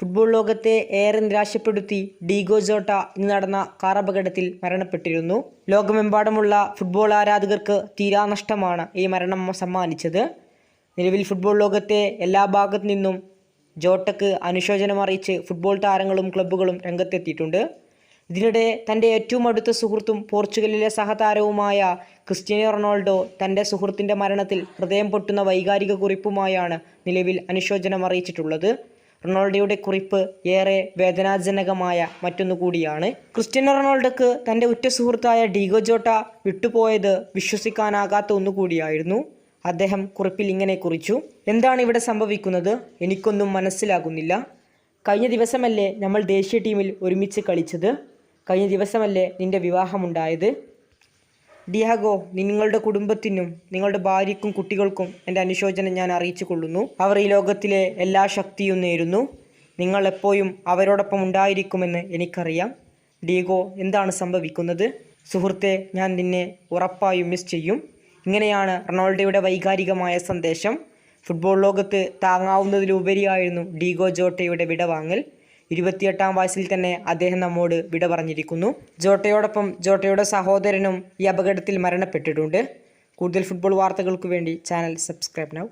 Football ലോകത്തെ ഏറെ നിരാശപ്പെടുത്തി Diego Jota ഇന്ന് നടന്ന കാറപകടത്തിൽ മരണപ്പെട്ടിരുന്നു. ലോകമെമ്പാടുമുള്ള ഫുട്ബോൾ ആരാധകർക്ക് തീരാനഷ്ടമാണ് ഈ മരണം സമ്മാനിച്ചത്. നിലവിൽ ഫുട്ബോൾ ലോകത്തെ എല്ലാ ഭാഗത്തു നിന്നും ജോട്ടക്ക് അനുശോചനം അറിയിച്ച് ഫുട്ബോൾ താരങ്ങളും ക്ലബ്ബുകളും രംഗത്തെത്തിയിട്ടുണ്ട്. ഇതിനിടെ തന്റെ ഏറ്റവും അടുത്ത സുഹൃത്തും പോർച്ചുഗലിലെ സഹതാരവുമായ ക്രിസ്ത്യാനോ റൊണാൾഡോ തന്റെ സുഹൃത്തിന്റെ മരണത്തിൽ ഹൃദയം പൊട്ടുന്ന വൈകാരിക കുറിപ്പുമായാണ് നിലവിൽ അനുശോചനം അറിയിച്ചിട്ടുള്ളത്. റൊണാൾഡോയുടെ കുറിപ്പ് ഏറെ വേദനാജനകമായ മറ്റൊന്നു കൂടിയാണ്. ക്രിസ്റ്റ്യാനോ റൊണാൾഡോക്ക് തന്റെ ഉറ്റ സുഹൃത്തായ ഡീഗോ ജോട്ട വിട്ടുപോയത് വിശ്വസിക്കാനാകാത്ത ഒന്നുകൂടിയായിരുന്നു അദ്ദേഹം കുറിപ്പിൽ ഇങ്ങനെ കുറിച്ചു എന്താണ് ഇവിടെ സംഭവിക്കുന്നത്? എനിക്കൊന്നും മനസ്സിലാകുന്നില്ല. കഴിഞ്ഞ ദിവസമല്ലേ നമ്മൾ ദേശീയ ടീമിൽ ഒരുമിച്ച് കളിച്ചത്? കഴിഞ്ഞ ദിവസമല്ലേ നിന്റെ വിവാഹമുണ്ടായത്? ഡിയാഗോ നിങ്ങളുടെ കുടുംബത്തിനും നിങ്ങളുടെ ഭാര്യയ്ക്കും കുട്ടികൾക്കും എന്റെ അനുശോചനം ഞാൻ അറിയിച്ചു കൊള്ളുന്നു അവർ ഈ ലോകത്തിലെ എല്ലാ ശക്തിയും നേരുന്നു. നിങ്ങൾ എപ്പോഴും അവരോടൊപ്പം ഉണ്ടായിരിക്കുമെന്ന് എനിക്കറിയാം. ഡിയഗോ എന്താണ് സംഭവിക്കുന്നത്? സുഹൃത്തെ ഞാൻ നിന്നെ ഉറപ്പായും മിസ് ചെയ്യും. ഇങ്ങനെയാണ് റൊണാൾഡോയുടെ വൈകാരികമായ സന്ദേശം. ഫുട്ബോൾ ലോകത്ത് താങ്ങാവുന്നതിലുപരിയായിരുന്നു ഡീഗോ ജോട്ടയുടെ വിടവാങ്ങൽ. ഇരുപത്തിയെട്ടാം വയസ്സിൽ തന്നെ അദ്ദേഹം നമ്മോട് വിട പറഞ്ഞിരിക്കുന്നു. ജോട്ടയോടൊപ്പം ജോട്ടയുടെ സഹോദരനും ഈ അപകടത്തിൽ മരണപ്പെട്ടിട്ടുണ്ട്. കൂടുതൽ ഫുട്ബോൾ വാർത്തകൾക്ക് വേണ്ടി ചാനൽ സബ്സ്ക്രൈബ് നൗ.